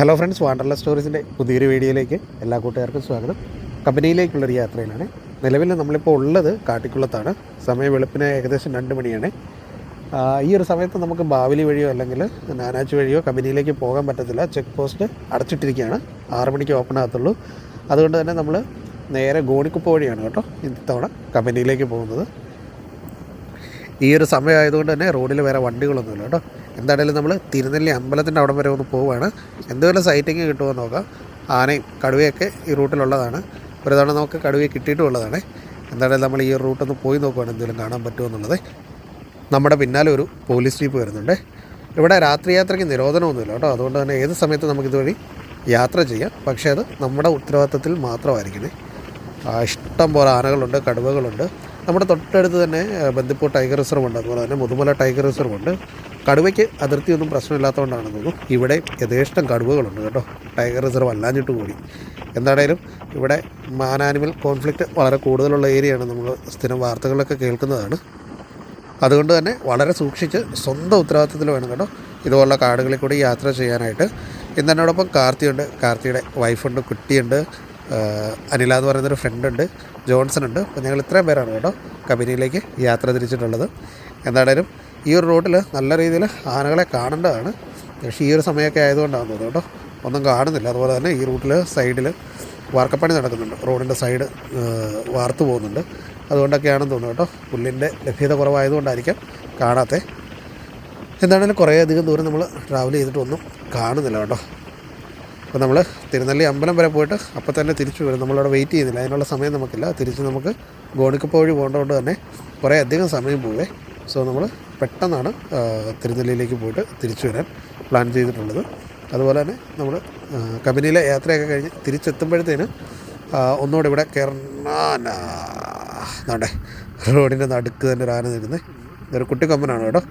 Hello friends വാണ്ടർല സ്റ്റോറീസിന്റെ പുതിയൊരു വീഡിയോയിലേക്ക് എല്ലാ കൂട്ടുകാർക്കും സ്വാഗതം. കമ്പനിയിലേക്കുള്ളൊരു യാത്രയിലാണ്. നിലവിൽ നമ്മളിപ്പോൾ ഉള്ളത് കാട്ടിക്കുളത്താണ്. സമയം വെളുപ്പിന് ഏകദേശം രണ്ട് മണിയാണ്. ഈ ഒരു സമയത്ത് നമുക്ക് ബാവലി വഴിയോ അല്ലെങ്കിൽ നാനാച്ച് വഴിയോ കമ്പനിയിലേക്ക് പോകാൻ പറ്റത്തില്ല. ചെക്ക് പോസ്റ്റ് അടച്ചിട്ടിരിക്കുകയാണ്. ആറ് മണിക്ക് ഓപ്പൺ ആകത്തുള്ളൂ. അതുകൊണ്ട് തന്നെ നമ്മൾ നേരെ ഗോണിക്കുപ്പ് വഴിയാണ് കേട്ടോ ഇത്തവണ കമ്പനിയിലേക്ക് പോകുന്നത്. ഈ ഒരു സമയം ആയതുകൊണ്ട് തന്നെ റോഡിൽ വേറെ വണ്ടികളൊന്നുമില്ല കേട്ടോ. എന്താണെങ്കിലും നമ്മൾ തിരുനെല്ലി അമ്പലത്തിന്റെ അവിടം വരെ ഒന്ന് പോവുകയാണ്. എന്തുവല്ല സൈറ്റിങ് കിട്ടുമോ നോക്കാം. ആനയും കടുവയൊക്കെ ഈ റൂട്ടിലുള്ളതാണ്. ഒരു തവണ നമുക്ക് കടുവയെ കിട്ടിയിട്ടുള്ളതാണ് എന്താണേലും നമ്മൾ ഈ റൂട്ടൊന്ന് പോയി നോക്കുകയാണ് എന്തെങ്കിലും കാണാൻ പറ്റുമോ എന്നുള്ളത്. നമ്മുടെ പിന്നാലെ ഒരു പോലീസ് ജീപ്പ് വരുന്നുണ്ട്. ഇവിടെ രാത്രി യാത്രയ്ക്ക് നിരോധനമൊന്നുമില്ല കേട്ടോ. അതുകൊണ്ട് തന്നെ ഏത് സമയത്ത് നമുക്കിതുവഴി യാത്ര ചെയ്യാം. പക്ഷേ അത് നമ്മുടെ ഉത്തരവാദിത്തത്തിൽ മാത്രമായിരിക്കണേ. ഇഷ്ടം പോലെ ആനകളുണ്ട് കടുവകളുണ്ട്. നമ്മുടെ തൊട്ടടുത്ത് തന്നെ ബന്ദിപ്പൂർ ടൈഗർ റിസർവ് ഉണ്ട്. അതുപോലെ തന്നെ മുതുമല ടൈഗർ റിസർവ് ഉണ്ട്. കടുവയ്ക്ക് അതിർത്തിയൊന്നും പ്രശ്നമില്ലാത്തതുകൊണ്ടാണെന്ന് തോന്നുന്നു. ഇവിടെ യഥേഷ്ടം കടുവകളുണ്ട് കേട്ടോ. ടൈഗർ റിസർവ് അല്ലാഞ്ഞിട്ട് കൂടി. എന്താണേലും ഇവിടെ മാൻ ആനിമൽ കോൺഫ്ലിക്റ്റ് വളരെ കൂടുതലുള്ള ഏരിയയാണ് നമ്മൾ സ്ഥിരം വാർത്തകളിലൊക്കെ കേൾക്കുന്നതാണ്. അതുകൊണ്ട് തന്നെ വളരെ സൂക്ഷിച്ച് സ്വന്തം ഉത്തരവാദിത്തത്തിൽ വേണം കേട്ടോ ഇതുപോലുള്ള കാടുകളിൽ കൂടി യാത്ര ചെയ്യാനായിട്ട്. ഇന്ന് എന്നോടൊപ്പം കാർത്തിയുണ്ട്. കാർത്തിയുടെ വൈഫുണ്ട് കുട്ടിയുണ്ട്. അനില എന്ന് പറയുന്നൊരു ഫ്രണ്ടുണ്ട് ജോൺസൺ ഉണ്ട്. അപ്പോൾ ഞങ്ങൾ ഇത്രയും പേരാണ് കേട്ടോ കമ്പനിയിലേക്ക് യാത്ര തിരിച്ചിട്ടുള്ളത്. എന്താണേലും ഈ ഒരു റോഡിൽ നല്ല രീതിയിൽ ആനകളെ കാണേണ്ടതാണ്. പക്ഷേ ഈ ഒരു സമയമൊക്കെ ആയതുകൊണ്ടാണ് തോന്നുന്നത് കേട്ടോ. ഒന്നും കാണുന്നില്ല. അതുപോലെ തന്നെ ഈ റൂട്ടിൽ സൈഡിൽ വാർക്കപ്പണി നടക്കുന്നുണ്ട്. റോഡിന്റെ സൈഡ് വാർത്തു പോകുന്നുണ്ട്. അതുകൊണ്ടൊക്കെയാണെന്ന് തോന്നുന്നു കേട്ടോ പുല്ലിന്റെ ലഭ്യത കുറവായതുകൊണ്ടായിരിക്കാം കാണാത്തത് എന്താണെങ്കിലും കുറേ അധികം ദൂരം നമ്മൾ ട്രാവൽ ചെയ്തിട്ടൊന്നും കാണുന്നില്ല കേട്ടോ. അപ്പോൾ നമ്മൾ തിരുനെല്ലി അമ്പലം വരെ പോയിട്ട് അപ്പോൾ തന്നെ തിരിച്ചു വരും. നമ്മളവിടെ വെയിറ്റ് ചെയ്യുന്നില്ല അതിനുള്ള സമയം നമുക്കില്ല. തിരിച്ച് നമുക്ക് ഗോണിക്കപ്പ വഴി പോകേണ്ടതുകൊണ്ട് തന്നെ കുറേ അധികം സമയം പോവേ. സോ നമ്മൾ പെട്ടെന്നാണ് തിരുനെല്ലിയിലേക്ക് പോയിട്ട് തിരിച്ചു വരാൻ പ്ലാൻ ചെയ്തിട്ടുള്ളത്. അതുപോലെ തന്നെ നമ്മൾ കമ്പനിയിലെ യാത്രയൊക്കെ കഴിഞ്ഞ് തിരിച്ചെത്തുമ്പോഴത്തേന് ഒന്നുകൂടെ ഇവിടെ എന്നാണ്ടേ റോഡിന്റെ നടുക്ക് തന്നെ ഒരു ആന നിൽക്കുന്നത് ഇതൊരു കുട്ടിക്കൊമ്പനാണ് കേട്ടോ.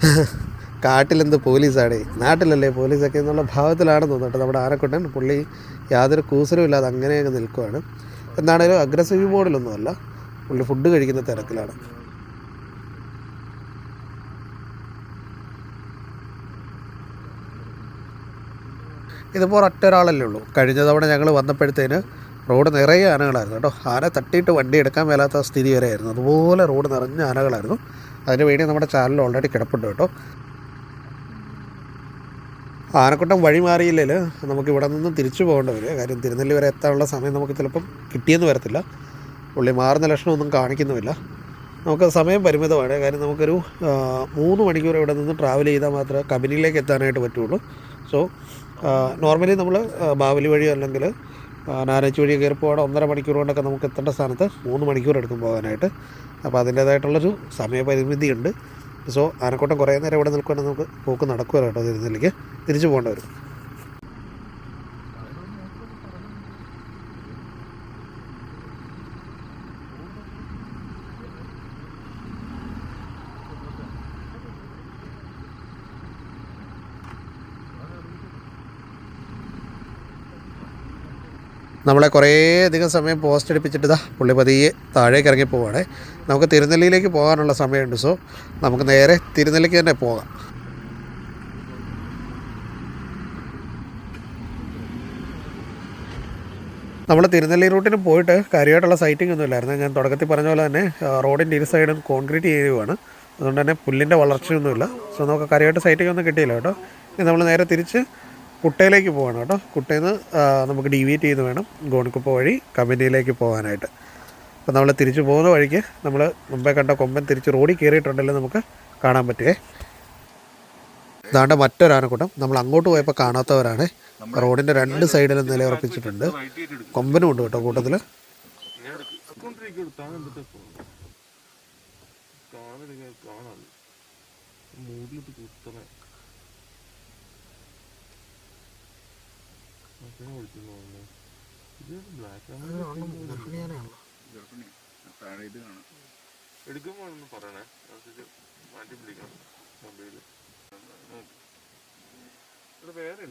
കാട്ടിലെന്ത് പോലീസാടേ നാട്ടിലല്ലേ പോലീസൊക്കെ എന്നുള്ള ഭാവത്തിലാണെന്ന് തോന്നുന്നു കേട്ടോ നമ്മുടെ ആനക്കുട്ടൻ പുള്ളി യാതൊരു കൂസലും ഇല്ലാതെ അങ്ങനെയൊക്കെ നിൽക്കുവാണ്. എന്താണേലും അഗ്രസീവ് മോഡിലൊന്നുമല്ല. പുള്ളി ഫുഡ് കഴിക്കുന്ന തിരക്കിലാണ്. ഇതിപ്പോൾ ഒറ്റ ഒരാളല്ലേ ഉള്ളൂ. കഴിഞ്ഞ തവണ ഞങ്ങൾ വന്നപ്പോഴത്തേന് റോഡ് നിറയെ ആനകളായിരുന്നു കേട്ടോ. ആന തട്ടിയിട്ട് വണ്ടി എടുക്കാൻ മേലാത്ത സ്ഥിതി വരെയായിരുന്നു. അതുപോലെ റോഡ് നിറഞ്ഞ ആനകളായിരുന്നു. അതിന് വേണ്ടി നമ്മുടെ ചാനൽ ഓൾറെഡി കിടപ്പുണ്ട് കേട്ടോ. ആനക്കൂട്ടം വഴി മാറിയില്ലെങ്കിൽ നമുക്ക് ഇവിടെ നിന്നും തിരിച്ചു പോകേണ്ടി വരും. കാര്യം തിരുനെല്ലി വരെ എത്താനുള്ള സമയം നമുക്ക് ചിലപ്പം കിട്ടിയെന്ന് വരത്തില്ല. പുള്ളി മാറുന്ന ലക്ഷണമൊന്നും കാണിക്കുന്നുമില്ല. നമുക്ക് സമയം പരിമിതമാണ്. കാര്യം നമുക്കൊരു മൂന്ന് മണിക്കൂർ ഇവിടെ നിന്ന് ട്രാവൽ ചെയ്താൽ മാത്രമേ കമ്പനിയിലേക്ക് എത്താനായിട്ട് പറ്റുള്ളൂ. സോ നോർമലി നമ്മൾ ബാവലി വഴിയോ അല്ലെങ്കിൽ നാനച്ച് വഴി കയറി പോകണം ഒന്നര മണിക്കൂർ കൊണ്ടൊക്കെ നമുക്ക് എത്തേണ്ട സ്ഥാനത്ത് മൂന്ന് മണിക്കൂർ എടുക്കും പോകാനായിട്ട്. അപ്പോൾ അതിന്റേതായിട്ടുള്ളൊരു സമയപരിമിതി ഉണ്ട് സോ ആനക്കോട്ടം കുറേ നേരം ഇവിടെ നിൽക്കുകയാണെങ്കിൽ നമുക്ക് പോക്ക് നടക്കുമല്ലോ കേട്ടോ തിരുനെല്ലിക്ക് തിരിച്ചു പോകേണ്ടി വരും. നമ്മളെ കുറേ അധികം സമയം പോസ്റ്റ് അടിപ്പിച്ചിട്ട് ഇതാ പുള്ളി പതിയെ താഴേക്ക് ഇറങ്ങി പോവാണ്. നമുക്ക് തിരുനെല്ലിയിലേക്ക് പോകാനുള്ള സമയമുണ്ട് സോ നമുക്ക് നേരെ തിരുനെല്ലിക്ക് തന്നെ പോകാം. നമ്മൾ തിരുനെല്ലി റൂട്ടിന് പോയിട്ട് കാര്യമായിട്ടുള്ള സൈറ്റിംഗ് ഒന്നും ഇല്ലായിരുന്നു. ഞാൻ തുടക്കത്തിൽ പറഞ്ഞ പോലെ തന്നെ റോഡിന്റെ ഇരു സൈഡും കോൺക്രീറ്റ് ചെയ്യുവാണ് അതുകൊണ്ട് തന്നെ പുല്ലിന്റെ വളർച്ചയൊന്നുമില്ല. സോ നമുക്ക് കാര്യമായിട്ട് സൈറ്റിംഗ് ഒന്നും കിട്ടിയില്ല കേട്ടോ. ഇനി നമ്മൾ നേരെ തിരിച്ച് കുട്ടയിലേക്ക് പോകണം കേട്ടോ. കുട്ടയിൽ നിന്ന് നമുക്ക് ഡീവിയേറ്റ് ചെയ്ത് വേണം ഗോണിക്കുപ്പ വഴി കമ്പനിയിലേക്ക് പോകാനായിട്ട്. അപ്പോൾ നമ്മൾ തിരിച്ചു പോകുന്ന വഴിക്ക് നമ്മൾ മുമ്പേ കണ്ട കൊമ്പൻ തിരിച്ച് റോഡിൽ കയറിയിട്ടുണ്ടല്ലോ നമുക്ക് കാണാൻ പറ്റുമേ ഇതാണ്ട് മറ്റൊരാനക്കൂട്ടം നമ്മൾ അങ്ങോട്ട് പോയപ്പോൾ കാണാത്തവരാണ്. റോഡിന്റെ രണ്ട് സൈഡിലും നിലയുറപ്പിച്ചിട്ടുണ്ട്. കൊമ്പനും ഉണ്ട് കേട്ടോ കൂട്ടത്തിൽ എടുക്കുമ്പോ വേറെ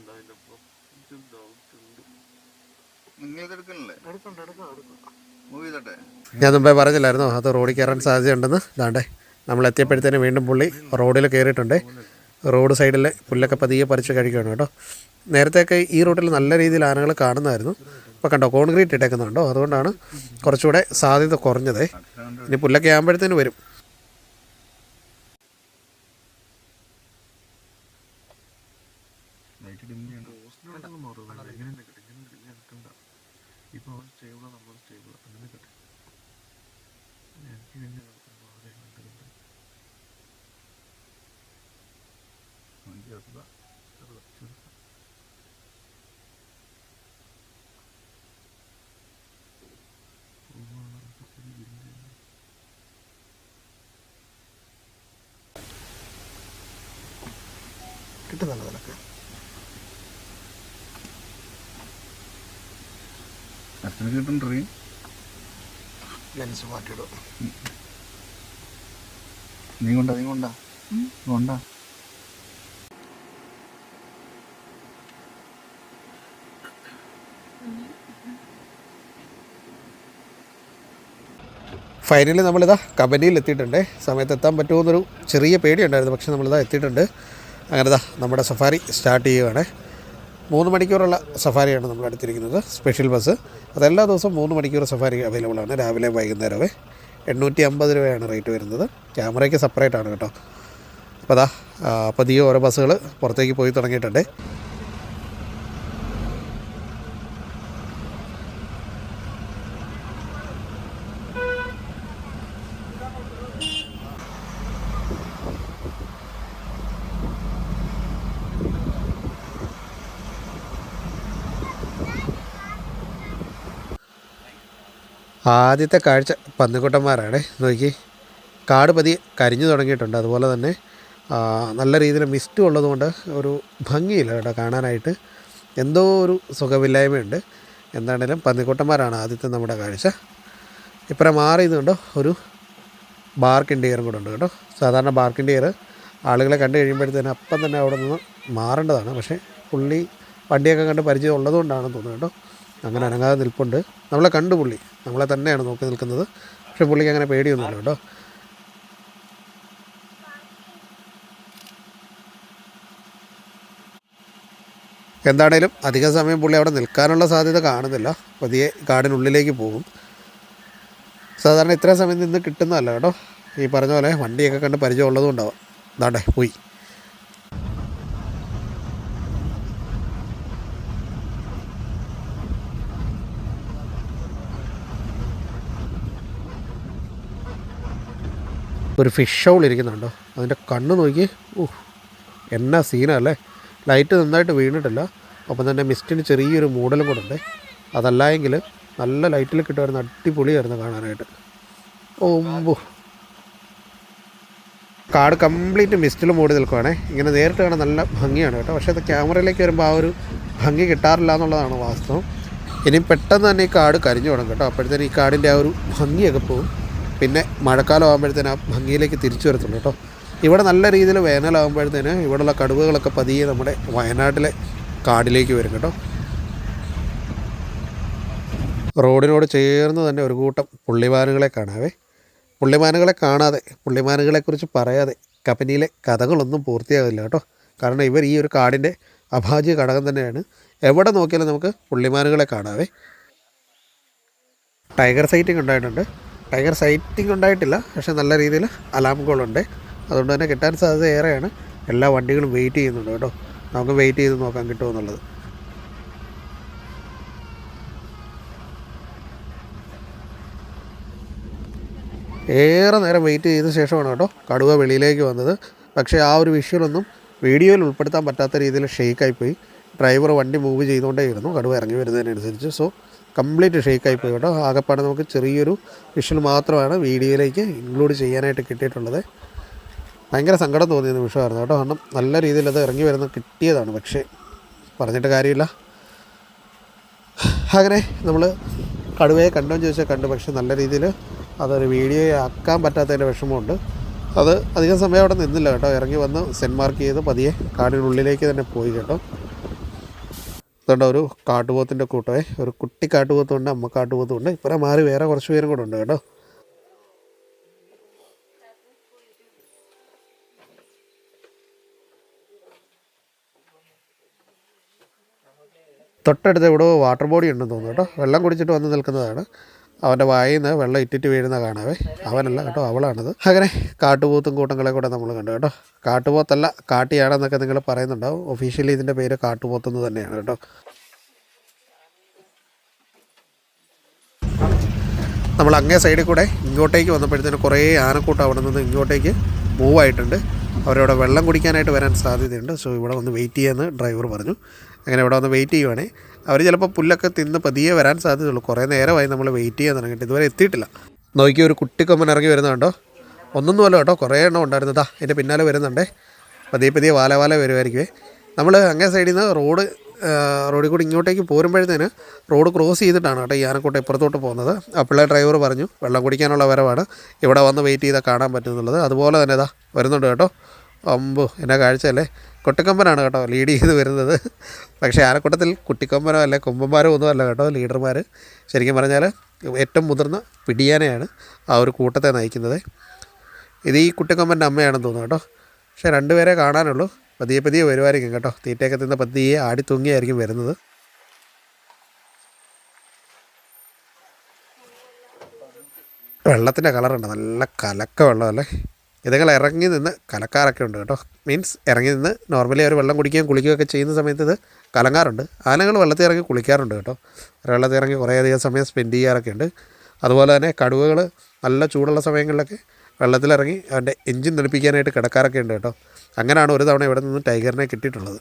ഞാൻ മുമ്പേ പറഞ്ഞില്ലായിരുന്നോ അത് റോഡിൽ കയറാൻ സാധ്യതയുണ്ടെന്ന്. ഇതാണ്ടേ നമ്മൾ എത്തിയപ്പോഴത്തേന് വീണ്ടും പുള്ളി റോഡിൽ കയറിയിട്ടുണ്ട്. റോഡ് സൈഡിൽ പുല്ലൊക്കെ പതിയെ പറിച്ച് കഴിക്കുകയാണ് കേട്ടോ. നേരത്തെയൊക്കെ ഈ റൂട്ടിൽ നല്ല രീതിയിൽ ആനകൾ കാണുന്നതായിരുന്നു. ഇപ്പോൾ കണ്ടോ കോൺക്രീറ്റ് ഇട്ടേക്കുന്നുണ്ടോ അതുകൊണ്ടാണ് കുറച്ചുകൂടെ സാധ്യത കുറഞ്ഞത്. ഇനി പുല്ലൊക്കെ ആകുമ്പോഴത്തേന് വരും ഇപ്പൊ അവൻ സ്റ്റേബിളാ നമ്മൾ സ്റ്റേബിളാ അങ്ങനെ കിട്ടും എനിക്ക് പിന്നെ കിട്ടുന്നുണ്ട് നിനക്ക്. ലെൻസ് മാറ്റിയിടും. നീ കൊണ്ടാ നീ കൊണ്ടാ. കൊണ്ടാ. ഫൈനലി നമ്മളിതാ കബനിയിൽ എത്തിയിട്ടുണ്ട് സമയത്ത് എത്താൻ പറ്റുമെന്നൊരു ചെറിയ പേടിയുണ്ടായിരുന്നു. പക്ഷെ നമ്മളിതാ എത്തിയിട്ടുണ്ട്. അങ്ങനെ ഇതാ നമ്മുടെ സഫാരി സ്റ്റാർട്ട് ചെയ്യുകയാണ് മൂന്ന് മണിക്കൂറുള്ള സഫാരിയാണ് നമ്മൾ എടുത്തിരിക്കുന്നത് സ്പെഷ്യൽ ബസ് അതെല്ലാ ദിവസവും മൂന്ന് മണിക്കൂർ സഫാരി അവൈലബിൾ ആണ്. രാവിലെ വൈകുന്നേരമേ എണ്ണൂറ്റി അമ്പത് രൂപയാണ് റേറ്റ് വരുന്നത്. ക്യാമറയ്ക്ക് സെപ്പറേറ്റ് ആണ് കേട്ടോ. അപ്പോൾ അതാ പതിയെ ഓരോ ബസ്സുകൾ പുറത്തേക്ക് പോയി തുടങ്ങിയിട്ടുണ്ട്. ആദ്യത്തെ കാഴ്ച പന്നിക്കുട്ടന്മാരാണ്. നോക്കി. കാട് പതി കരിഞ്ഞു തുടങ്ങിയിട്ടുണ്ട്. അതുപോലെ തന്നെ നല്ല രീതിയിൽ മിസ്റ്റ് ഉള്ളതുകൊണ്ട് ഒരു ഭംഗിയില്ല കേട്ടോ കാണാനായിട്ട്. എന്തോ ഒരു സുഖമില്ലായ്മയുണ്ട്. എന്താണേലും പന്നിക്കുട്ടന്മാരാണ് ആദ്യത്തെ നമ്മുടെ കാഴ്ച. ഇപ്പുറം മാറി ഇതുണ്ടോ ഒരു ബാർക്ക് ഇൻഡിയറും കൂടെ ഉണ്ട് കേട്ടോ. സാധാരണ ബാർക്ക് ഇൻഡിയർ ആളുകളെ കണ്ടു കഴിയുമ്പോഴത്തേന് അപ്പം തന്നെ അവിടെ നിന്ന് മാറേണ്ടതാണ്. പക്ഷേ പുള്ളി വണ്ടിയൊക്കെ കണ്ട് പരിചയം ഉള്ളതുകൊണ്ടാണെന്ന് തോന്നുന്നു കേട്ടോ. അങ്ങനെ അനങ്ങാതെ നിൽപ്പുണ്ട്. നമ്മളെ കണ്ടു പുള്ളി. നമ്മളെ തന്നെയാണ് നോക്കി നിൽക്കുന്നത്. പക്ഷെ പുള്ളിക്ക് അങ്ങനെ പേടിയൊന്നുമില്ല കേട്ടോ. എന്താണേലും അധിക സമയം പുള്ളി അവിടെ നിൽക്കാനുള്ള സാധ്യത കാണുന്നില്ല. പതിയെ കാടിനുള്ളിലേക്ക് പോകും. സാധാരണ ഇത്രയും സമയം നിന്ന് കിട്ടുന്നതല്ല കേട്ടോ. ഈ പറഞ്ഞ പോലെ വണ്ടിയൊക്കെ കണ്ട് പരിചയം ഉള്ളതുകൊണ്ടാവാം ഇതാണ്ടേ പോയി. ഒരു ഫിഷ് ഷോൾ ഇരിക്കുന്നുണ്ടോ? അതിന്റെ കണ്ണ് നോക്കി ഊഹ് എന്നാ സീനല്ലേ? ലൈറ്റ് നന്നായിട്ട് വീണിട്ടില്ല. അപ്പം തന്നെ മിസ്റ്റിന് ചെറിയൊരു മൂടലും കൂടെ ഉണ്ട്. അതല്ല എങ്കിൽ നല്ല ലൈറ്റിൽ കിട്ടുമായിരുന്നു അടിപൊളിയായിരുന്നു കാണാനായിട്ട്. ഓമ്പോ കാട് കംപ്ലീറ്റ് മിസ്റ്റിൽ മൂടി നിൽക്കുവാണേ. ഇങ്ങനെ നേരിട്ട് കാണാൻ നല്ല ഭംഗിയാണ് കേട്ടോ. പക്ഷേ അത് ക്യാമറയിലേക്ക് വരുമ്പോൾ ആ ഒരു ഭംഗി കിട്ടാറില്ല എന്നുള്ളതാണ് വാസ്തവം. ഇനി പെട്ടെന്ന് തന്നെ ഈ കാട് കരിഞ്ഞു തുടങ്ങും കേട്ടോ. അപ്പോഴത്തേന് ഈ കാടിന്റെ ആ ഒരു ഭംഗിയൊക്കെ പോകും. പിന്നെ മഴക്കാലം ആകുമ്പോഴത്തേന് ആ ഭംഗിയിലേക്ക് തിരിച്ചു വരത്തുള്ളൂ കേട്ടോ. ഇവിടെ നല്ല രീതിയിൽ വേനലാകുമ്പോഴത്തേന് ഇവിടെയുള്ള കടുവകളൊക്കെ പതിയെ നമ്മുടെ വയനാട്ടിലെ കാടിലേക്ക് വരും കേട്ടോ. റോഡിനോട് ചേർന്ന് തന്നെ ഒരു കൂട്ടം പുള്ളിമാനുകളെ കാണാവേ. പുള്ളിമാനുകളെ കാണാതെ പുള്ളിമാനുകളെക്കുറിച്ച് പറയാതെ കമ്പനിയിലെ കഥകളൊന്നും പൂർത്തിയാകില്ല കേട്ടോ. കാരണം ഇവർ ഈ ഒരു കാടിന്റെ അഭാജ്യ ഘടകം തന്നെയാണ്. എവിടെ നോക്കിയാലും നമുക്ക് പുള്ളിമാനുകളെ കാണാവേ. ടൈഗർ സൈറ്റിംഗ് ഉണ്ടായിട്ടുണ്ട്. ടൈഗർ സൈറ്റിംഗ് ഉണ്ടായിട്ടില്ല പക്ഷേ നല്ല രീതിയിൽ അലാം കോളുണ്ട് അതുകൊണ്ട് തന്നെ കിട്ടാൻ സാധ്യത ഏറെയാണ്. എല്ലാ വണ്ടികളും വെയിറ്റ് ചെയ്യുന്നുണ്ട് കേട്ടോ. നമുക്ക് വെയിറ്റ് ചെയ്ത് നോക്കാൻ കിട്ടുമെന്നുള്ളത് ഏറെ നേരം വെയിറ്റ് ചെയ്ത ശേഷമാണ് കേട്ടോ കടുവ വെളിയിലേക്ക് വന്നത്. പക്ഷേ ആ ഒരു വിഷ്വലൊന്നും വീഡിയോയിൽ ഉൾപ്പെടുത്താൻ പറ്റാത്ത രീതിയിൽ ഷെയ്ക്കായിപ്പോയി ഡ്രൈവർ വണ്ടി മൂവ് ചെയ്തുകൊണ്ടേയിരുന്നു. കടുവ ഇറങ്ങി വരുന്നതിനനുസരിച്ച്. സോ കംപ്ലീറ്റ് ഷേക്ക് പോയി കേട്ടോ. ആകെപ്പാടെ നമുക്ക് ചെറിയൊരു വിഷൻ മാത്രമാണ് വീഡിയോയിലേക്ക് ഇൻക്ലൂഡ് ചെയ്യാനായിട്ട് കിട്ടിയിട്ടുള്ളത്. ഭയങ്കര സങ്കടം തോന്നിയ നിമിഷമായിരുന്നു കേട്ടോ. കാരണം നല്ല രീതിയിൽ അത് ഇറങ്ങി വരുന്ന കിട്ടിയതാണ്. പക്ഷേ പറഞ്ഞിട്ട് കാര്യമില്ല. അങ്ങനെ നമ്മൾ കടുവയെ കണ്ടോ ചോദിച്ചാൽ കണ്ടു. പക്ഷെ നല്ല രീതിയിൽ അതൊരു വീഡിയോ ആക്കാൻ പറ്റാത്തതിന്റെ വിഷമമുണ്ട്. അത് അധികം സമയം അവിടെ നിന്നില്ല കേട്ടോ. ഇറങ്ങി വന്ന് സെന്റ് മാർക്ക് ചെയ്ത് പതിയെ കാടിനുള്ളിലേക്ക് തന്നെ പോയി കേട്ടോ. ഇതുകൊണ്ട് ഒരു കാട്ടുപോത്തിന്റെ കൂട്ടമേ. ഒരു കുട്ടി കാട്ടുപോത്തുണ്ട് അമ്മ കാട്ടുപോത്തുണ്ട്. ഇപ്പറ മാറി വേറെ കുറച്ച് പേരും കൂടെ ഉണ്ട് കേട്ടോ. തൊട്ടടുത്ത് ഇവിടെ വാട്ടർ ബോഡി ഉണ്ടെന്ന് തോന്നുന്നു കേട്ടോ. വെള്ളം കുടിച്ചിട്ട് വന്ന് നിൽക്കുന്നതാണ്. അവന്റെ വായിൽ നിന്ന് വെള്ളം ഇറ്റിറ്റ് വീഴുന്ന കാണാവേ. അവനല്ല കേട്ടോ അവളാണത്. അങ്ങനെ കാട്ടുപോത്തും കൂട്ടങ്ങളെ കൂടെ നമ്മൾ കണ്ടു കേട്ടോ. കാട്ടുപോത്തല്ല കാട്ടിയാണെന്നൊക്കെ നിങ്ങൾ പറയുന്നുണ്ടാവും. ഒഫീഷ്യലി ഇതിന്റെ പേര് കാട്ടുപോത്തെന്ന് തന്നെയാണ് കേട്ടോ. നമ്മൾ അങ്ങേ സൈഡിൽ കൂടെ ഇങ്ങോട്ടേക്ക് വന്നപ്പോഴത്തേന് കുറേ ആനക്കൂട്ടം അവിടെ നിന്ന് ഇങ്ങോട്ടേക്ക് മൂവ് ആയിട്ടുണ്ട് അവരവിടെ വെള്ളം കുടിക്കാനായിട്ട് വരാൻ സാധ്യതയുണ്ട്. സോ ഇവിടെ വന്ന് വെയിറ്റ് ചെയ്യാമെന്ന് ഡ്രൈവർ പറഞ്ഞു. അങ്ങനെ ഇവിടെ വന്ന് വെയിറ്റ് ചെയ്യുവാണേ. അവർ ചിലപ്പോൾ പുല്ലൊക്കെ തിന്ന് പതിയെ വരാൻ സാധ്യതയുള്ളൂ. കുറേ നേരമായി നമ്മൾ വെയിറ്റ് ചെയ്യാൻ തുടങ്ങിയിട്ട്. ഇതുവരെ എത്തിയിട്ടില്ല. നോക്കി ഒരു കുട്ടിക്കൊമ്പൻ ഇറങ്ങി വരുന്നുണ്ടോ ഒന്നൊന്നുമല്ല കേട്ടോ. കുറേ എണ്ണം ഉണ്ടായിരുന്നതാ. എന്റെ പിന്നാലെ വരുന്നുണ്ടേ. പതിയെ പതിയെ വാല വാല വരുമായിരിക്കുമേ നമ്മൾ അങ്ങേ സൈഡിൽ നിന്ന് റോഡ് റോഡിൽ കൂടി ഇങ്ങോട്ടേക്ക് പോരുമ്പോഴത്തേന് റോഡ് ക്രോസ് ചെയ്തിട്ടാണ് കേട്ടോ ഈ ആനക്കോട്ട ഇപ്പുറത്തോട്ട് പോകുന്നത്. അപ്പോഴേ ഡ്രൈവർ പറഞ്ഞു വെള്ളം കുടിക്കാനുള്ള വരവാണ്. ഇവിടെ വന്ന് വെയിറ്റ് ചെയ്താൽ കാണാൻ പറ്റുന്നുള്ളത് അതുപോലെ തന്നെ ഇതാ വരുന്നുണ്ട് കേട്ടോ. അമ്പോ എന്നാ കാഴ്ച അല്ലേ കൊട്ടിക്കൊമ്പനാണ് കേട്ടോ ലീഡ് ചെയ്ത് വരുന്നത്. പക്ഷേ ആനക്കൂട്ടത്തിൽ കുട്ടിക്കൊമ്പനോ അല്ലെ കൊമ്പന്മാരോ ഒന്നും അല്ല കേട്ടോ ലീഡർമാർ ശരിക്കും പറഞ്ഞാൽ ഏറ്റവും മുതിർന്ന പിടിയാനയാണ് ആ ഒരു കൂട്ടത്തെ നയിക്കുന്നത്. ഇത് ഈ കുട്ടിക്കൊമ്പന്റെ അമ്മയാണെന്ന് തോന്നുന്നു കേട്ടോ. പക്ഷേ രണ്ടുപേരെ കാണാനുള്ളൂ. പതിയെ പതിയെ വരുമായിരിക്കും കേട്ടോ. തീറ്റയൊക്കെ തിന്ന് പതിയെ ആടി തൂങ്ങിയായിരിക്കും വരുന്നത്. വെള്ളത്തിന്റെ കളറുണ്ട്. നല്ല കലക്ക വെള്ളമല്ലേ ഇതുങ്ങൾ ഇറങ്ങി നിന്ന് കലക്കാറൊക്കെ ഉണ്ട് കേട്ടോ. മീൻസ് ഇറങ്ങി നിന്ന് നോർമലി അവർ വെള്ളം കുടിക്കുകയും കുളിക്കുകയൊക്കെ ചെയ്യുന്ന സമയത്ത് ഇത് കലങ്ങാറുണ്ട്. ആനകൾ വെള്ളത്തിൽ ഇറങ്ങി കുളിക്കാറുണ്ട് കേട്ടോ. വെള്ളത്തിൽ ഇറങ്ങി കുറേയധികം സമയം സ്പെൻഡ് ചെയ്യാറൊക്കെ ഉണ്ട്. അതുപോലെ തന്നെ കടുവകൾ നല്ല ചൂടുള്ള സമയങ്ങളിലൊക്കെ വെള്ളത്തിലിറങ്ങി അവന്റെ എഞ്ചിൻ തെളിപ്പിക്കാനായിട്ട് കിടക്കാറൊക്കെ ഉണ്ട് കേട്ടോ. അങ്ങനെയാണ് ഒരു തവണ ഇവിടെ നിന്ന് ടൈഗറിനെ കിട്ടിയിട്ടുള്ളത്.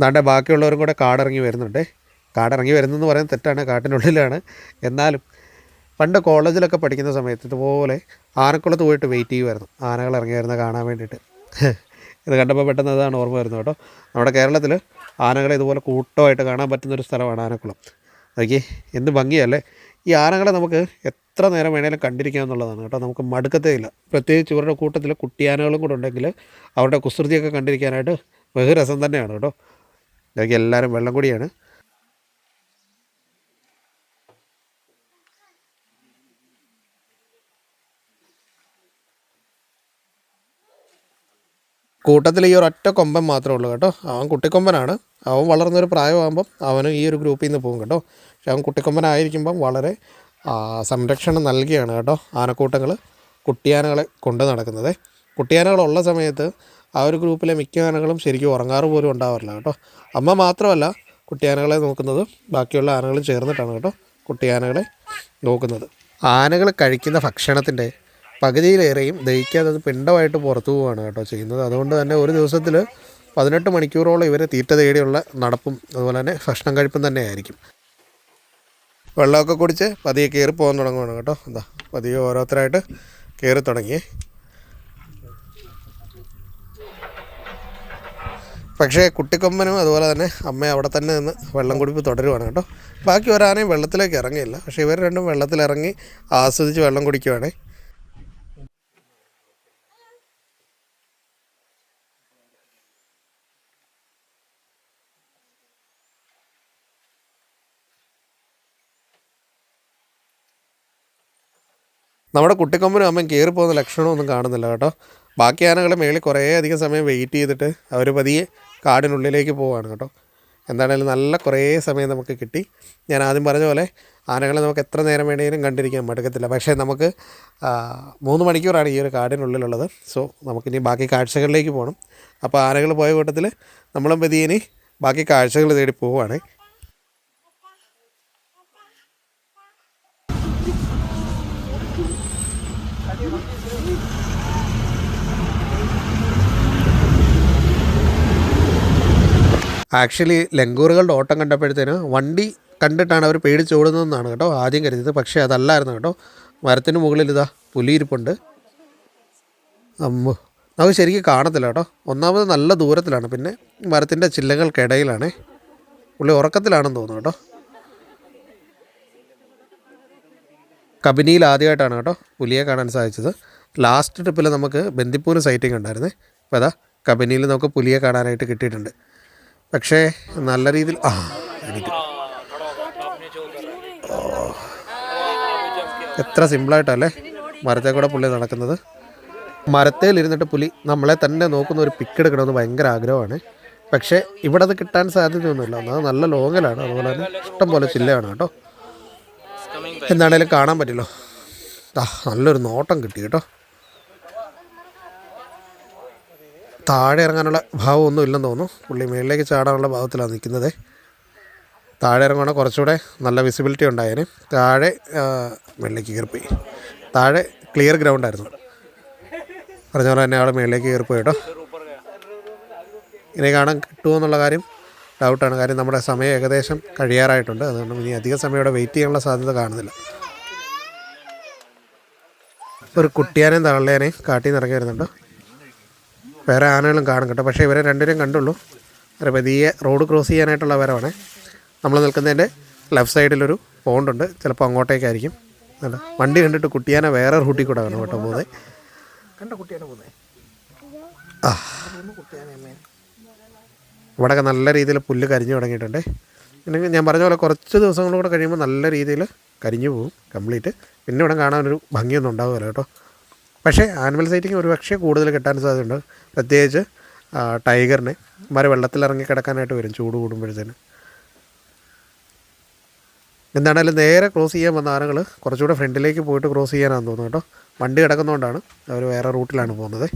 ദാണ്ടെ ബാക്കിയുള്ളവരും കൂടെ കാടിറങ്ങി വരുന്നുണ്ട്. കാടിറങ്ങി വരുന്നതെന്ന് പറയാൻ തെറ്റാണ് കാട്ടിനുള്ളിലാണ്. എന്നാലും പണ്ട് കോളേജിലൊക്കെ പഠിക്കുന്ന സമയത്ത് ഇതുപോലെ ആനക്കുളത്ത് പോയിട്ട് വെയിറ്റ് ചെയ്യുമായിരുന്നു. ആനകൾ ഇറങ്ങി വരുന്നത് കാണാൻ വേണ്ടിയിട്ട്. ഇത് കണ്ടപ്പോൾ പെട്ടെന്ന് അതാണ് ഓർമ്മ വരുന്നത് കേട്ടോ. നമ്മുടെ കേരളത്തിൽ ആനകളെ ഇതുപോലെ കൂട്ടമായിട്ട് കാണാൻ പറ്റുന്ന ഒരു സ്ഥലമാണ് ആനക്കുളം. നോക്കി എന്ത് ഭംഗിയല്ലേ. ഈ ആനകളെ നമുക്ക് എത്ര നേരം വേണേലും കണ്ടിരിക്കാം എന്നുള്ളതാണ് കേട്ടോ. നമുക്ക് മടുക്കത്തേ ഇല്ല. പ്രത്യേകിച്ച് ഇവരുടെ കൂട്ടത്തിൽ കുട്ടിയാനകളും കൂടെ ഉണ്ടെങ്കിൽ അവരുടെ കുസൃതിയൊക്കെ കണ്ടിരിക്കാനായിട്ട് ബഹുരസം തന്നെയാണ് കേട്ടോ. ഇതൊക്കെ എല്ലാവരും വെള്ളം കൂടിയാണ്. കൂട്ടത്തിൽ ഈ ഒരൊറ്റ കൊമ്പൻ മാത്രമേ ഉള്ളൂ കേട്ടോ. അവൻ കുട്ടിക്കൊമ്പനാണ്. അവൻ വളർന്നൊരു പ്രായമാകുമ്പം അവനും ഈ ഒരു ഗ്രൂപ്പിൽ നിന്ന് പോകും കേട്ടോ. പക്ഷെ അവൻ കുട്ടിക്കൊമ്പനായിരിക്കുമ്പം വളരെ സംരക്ഷണം നൽകിയാണ് കേട്ടോ ആനക്കൂട്ടങ്ങൾ കുട്ടിയാനകളെ കൊണ്ട് നടക്കുന്നത്. കുട്ടിയാനകളുള്ള സമയത്ത് ആ ഒരു ഗ്രൂപ്പിലെ മിക്ക ആനകളും ശരിക്കും ഉറങ്ങാറ് പോലും ഉണ്ടാവാറില്ല കേട്ടോ. അമ്മ മാത്രമല്ല കുട്ടിയാനകളെ നോക്കുന്നത്. ബാക്കിയുള്ള ആനകളും ചേർന്നിട്ടാണ് കേട്ടോ കുട്ടിയാനകളെ നോക്കുന്നത്. ആനകൾ കഴിക്കുന്ന ഭക്ഷണത്തിന്റെ പകുതിയിലേറെയും ദഹിക്കാതെ അത് പിണ്ടമായിട്ട് പുറത്തു പോവുകയാണ് കേട്ടോ ചെയ്യുന്നത്. അതുകൊണ്ട് തന്നെ ഒരു ദിവസത്തിൽ പതിനെട്ട് മണിക്കൂറോളം ഇവരെ തീറ്റ തേടിയുള്ള നടപ്പും അതുപോലെ തന്നെ ഭക്ഷണം കഴിപ്പും തന്നെ ആയിരിക്കും വെള്ളമൊക്കെ കുടിച്ച് പതിയെ കയറി പോകാൻ തുടങ്ങുകയാണ് കേട്ടോ. എന്താ പതിയെ ഓരോരുത്തരായിട്ട് കയറി തുടങ്ങി. പക്ഷേ കുട്ടിക്കൊമ്പനും അതുപോലെ തന്നെ അമ്മ അവിടെ തന്നെ നിന്ന് വെള്ളം കുടിപ്പ് തുടരുവാണ് കേട്ടോ. ബാക്കി ഒരാനയും വെള്ളത്തിലേക്ക് ഇറങ്ങിയില്ല. പക്ഷേ ഇവർ രണ്ടും വെള്ളത്തിലിറങ്ങി ആസ്വദിച്ച് വെള്ളം കുടിക്കുവാണേ. നമ്മുടെ കുട്ടിക്കൊമ്പനും അമ്മയും കയറിപ്പോകുന്ന ലക്ഷണമൊന്നും കാണുന്നില്ല കേട്ടോ. ബാക്കി ആനകളെ മേളിൽ കുറേ അധികം സമയം വെയിറ്റ് ചെയ്തിട്ട് അവർ പതിയെ കാടിനുള്ളിലേക്ക് പോവാണ് കേട്ടോ. എന്താണേലും നല്ല കുറേ സമയം നമുക്ക് കിട്ടി. ഞാൻ ആദ്യം പറഞ്ഞ പോലെ ആനകളെ നമുക്ക് എത്ര നേരം വേണമെങ്കിലും കണ്ടിരിക്കാൻ മടുക്കത്തില്ല. പക്ഷേ നമുക്ക് മൂന്ന് മണിക്കൂറാണ് ഈ ഒരു കാടിനുള്ളിലുള്ളത്. സോ നമുക്കിനി ബാക്കി കാഴ്ചകളിലേക്ക് പോകണം അപ്പോൾ ആനകൾ പോയ കൂട്ടത്തിൽ നമ്മളും പതിയെ ബാക്കി കാഴ്ചകൾ തേടി പോവുകയാണ്. ആക്ച്വലി ലങ്കൂറുകളുടെ ഓട്ടം കണ്ടപ്പോഴത്തേന് വണ്ടി കണ്ടിട്ടാണ് അവർ പേടിച്ചോടുന്നതെന്നാണ് കേട്ടോ ആദ്യം കരുതിയത്. പക്ഷേ അതല്ലായിരുന്നു കേട്ടോ. മരത്തിന് മുകളിൽ ഇതാ പുലിയിരിപ്പുണ്ട്. അമ്മോ നമുക്ക് ശരിക്കും കാണത്തില്ല കേട്ടോ. ഒന്നാമത് നല്ല ദൂരത്തിലാണ്. പിന്നെ മരത്തിന്റെ ചില്ലകൾക്കിടയിലാണ്. പുള്ളി ഉറക്കത്തിലാണെന്ന് തോന്നുന്നു കേട്ടോ. കബനിയിൽ ആദ്യമായിട്ടാണ് കേട്ടോ പുലിയെ കാണാൻ സാധിച്ചത്. ലാസ്റ്റ് ട്രിപ്പിൽ നമുക്ക് ബന്ദിപ്പൂർ സൈറ്റിംഗ് ഉണ്ടായിരുന്നേ. അപ്പോൾ അതാ കബനിയിൽ നമുക്ക് പുലിയെ കാണാനായിട്ട് കിട്ടിയിട്ടുണ്ട്. പക്ഷേ നല്ല രീതിയിൽ ആ എനിക്ക് എത്ര സിമ്പിളായിട്ടല്ലേ മരത്തെ കൂടെ പുള്ളി നടക്കുന്നത്. മരത്തേലിരുന്നിട്ട് പുലി നമ്മളെ തന്നെ നോക്കുന്ന ഒരു പിക്ക് എടുക്കണമെന്ന് ഭയങ്കര ആഗ്രഹമാണ്. പക്ഷേ ഇവിടെ അത് കിട്ടാൻ സാധ്യതയൊന്നുമില്ല. ഒന്നത് നല്ല ലോങ്ങലാണ്. അതുപോലെ തന്നെ ഇഷ്ടം പോലെ ചില്ലയാണ് കേട്ടോ. എന്താണേലും കാണാൻ പറ്റില്ലോ. നല്ലൊരു നോട്ടം കിട്ടി കേട്ടോ. താഴെ ഇറങ്ങാനുള്ള ഭാവമൊന്നും ഇല്ലെന്ന് തോന്നുന്നു. പുള്ളി മേളിലേക്ക് ചാടാനുള്ള ഭാവത്തിലാണ് നിൽക്കുന്നത്. താഴെ ഇറങ്ങുവാണെങ്കിൽ കുറച്ചുകൂടെ നല്ല വിസിബിലിറ്റി ഉണ്ടായേനെ. താഴെ മേളിലേക്ക് കയറിപ്പോയി. താഴെ ക്ലിയർ ഗ്രൗണ്ട് ആയിരുന്നു. പറഞ്ഞ പോലെ തന്നെ ആൾ മേളിലേക്ക് കയറിപ്പോയി കേട്ടോ. ഇനി കാണാൻ കിട്ടുമോ എന്നുള്ള കാര്യം ഡൗട്ടാണ് കാര്യം നമ്മുടെ സമയം ഏകദേശം കഴിയാറായിട്ടുണ്ട്. അതുകൊണ്ട് ഇനി അധിക സമയം ഇവിടെ വെയിറ്റ് ചെയ്യാനുള്ള സാധ്യത കാണുന്നില്ല. ഒരു കുട്ടിയാനേയും തള്ളിയാനേയും കാട്ടിൽ നിന്ന് ഇറങ്ങി വരുന്നുണ്ട്. വേറെ ആനകളും കാണും കേട്ടോ. പക്ഷേ ഇവരെ രണ്ടുപേരും കണ്ടുള്ളൂ. ഒരു പതിയെ റോഡ് ക്രോസ് ചെയ്യാനായിട്ടുള്ള വരവാണ്. നമ്മൾ നിൽക്കുന്നതിന്റെ ലെഫ്റ്റ് സൈഡിലൊരു പോണ്ടുണ്ട് ചിലപ്പോൾ അങ്ങോട്ടേക്കായിരിക്കും. അല്ല വണ്ടി കണ്ടിട്ട് കുട്ടിയാനെ വേറെ റൂട്ടിൽ കൂടെ വേണം കേട്ടോ പോകുന്നത്. കണ്ട കുട്ടിയാനെ പോകുന്നത്? ആ. ഇവിടെയൊക്കെ നല്ല രീതിയിൽ പുല്ല് കരിഞ്ഞു തുടങ്ങിയിട്ടുണ്ട്. പിന്നെ ഞാൻ പറഞ്ഞ പോലെ കുറച്ച് ദിവസങ്ങൾ കൂടെ കഴിയുമ്പോൾ നല്ല രീതിയിൽ കരിഞ്ഞു പോകും കംപ്ലീറ്റ് പിന്നെ ഇവിടെ കാണാനൊരു ഭംഗിയൊന്നും ഉണ്ടാവില്ല കേട്ടോ. പക്ഷേ ആനിമൽ സൈറ്റിങ് ഒരു പക്ഷേ കൂടുതൽ കിട്ടാൻ സാധ്യതയുണ്ട്. പ്രത്യേകിച്ച് ടൈഗറിനെ. മര വെള്ളത്തിലിറങ്ങി കിടക്കാനായിട്ട് വരും ചൂട് കൂടുമ്പോഴത്തേന്. എന്താണേലും നേരെ ക്രോസ് ചെയ്യാൻ വന്ന ആനകൾ കുറച്ചുകൂടെ ഫ്രണ്ടിലേക്ക് പോയിട്ട് ക്രോസ് ചെയ്യാനാണെന്ന് തോന്നുന്നു കേട്ടോ. വണ്ടി കിടക്കുന്നതുകൊണ്ടാണ് അവർ വേറെ റൂട്ടിലാണ് പോകുന്നത്.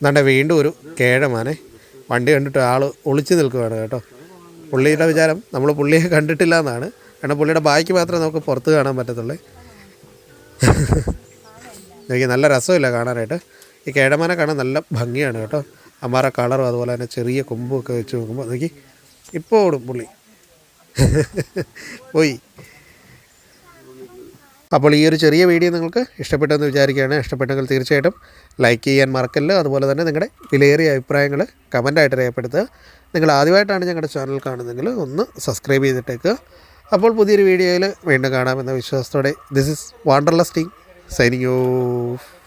എന്നാണ്ട് വീണ്ടും ഒരു കേഴമാനെ. വണ്ടി കണ്ടിട്ട് ആൾ ഒളിച്ചു നിൽക്കുകയാണ് കേട്ടോ. പുള്ളിയുടെ വിചാരം നമ്മൾ പുള്ളിയെ കണ്ടിട്ടില്ല എന്നാണ് കാരണം പുള്ളിയുടെ ബാക്കി മാത്രമേ നമുക്ക് പുറത്ത് കാണാൻ പറ്റത്തുള്ളൂ. എനിക്ക് നല്ല രസമില്ല കാണാനായിട്ട്. ഈ കേഴമാനെ കാണാൻ നല്ല ഭംഗിയാണ് കേട്ടോ. അമ്മാറ കളറും അതുപോലെ തന്നെ ചെറിയ കൊമ്പുമൊക്കെ വെച്ച് നോക്കുമ്പോൾ എനിക്ക് ഇപ്പോൾ ഓടും പുള്ളി. പോയി. അപ്പോൾ ഈ ഒരു ചെറിയ വീഡിയോ നിങ്ങൾക്ക് ഇഷ്ടപ്പെട്ടെന്ന് വിചാരിക്കുകയാണ്. ഇഷ്ടപ്പെട്ടെങ്കിൽ തീർച്ചയായിട്ടും ലൈക്ക് ചെയ്യാൻ മറക്കല്ല. അതുപോലെ തന്നെ നിങ്ങളുടെ വിലയേറിയ അഭിപ്രായങ്ങൾ കമന്റായിട്ട് രേഖപ്പെടുത്തുക. നിങ്ങൾ ആദ്യമായിട്ടാണ് ഞങ്ങളുടെ ചാനൽ കാണുന്നതെങ്കിൽ ഒന്ന് സബ്സ്ക്രൈബ് ചെയ്തിട്ടേക്കുക അപ്പോൾ പുതിയൊരു വീഡിയോയിൽ വീണ്ടും കാണാമെന്ന വിശ്വാസത്തോടെ this is wander team signing off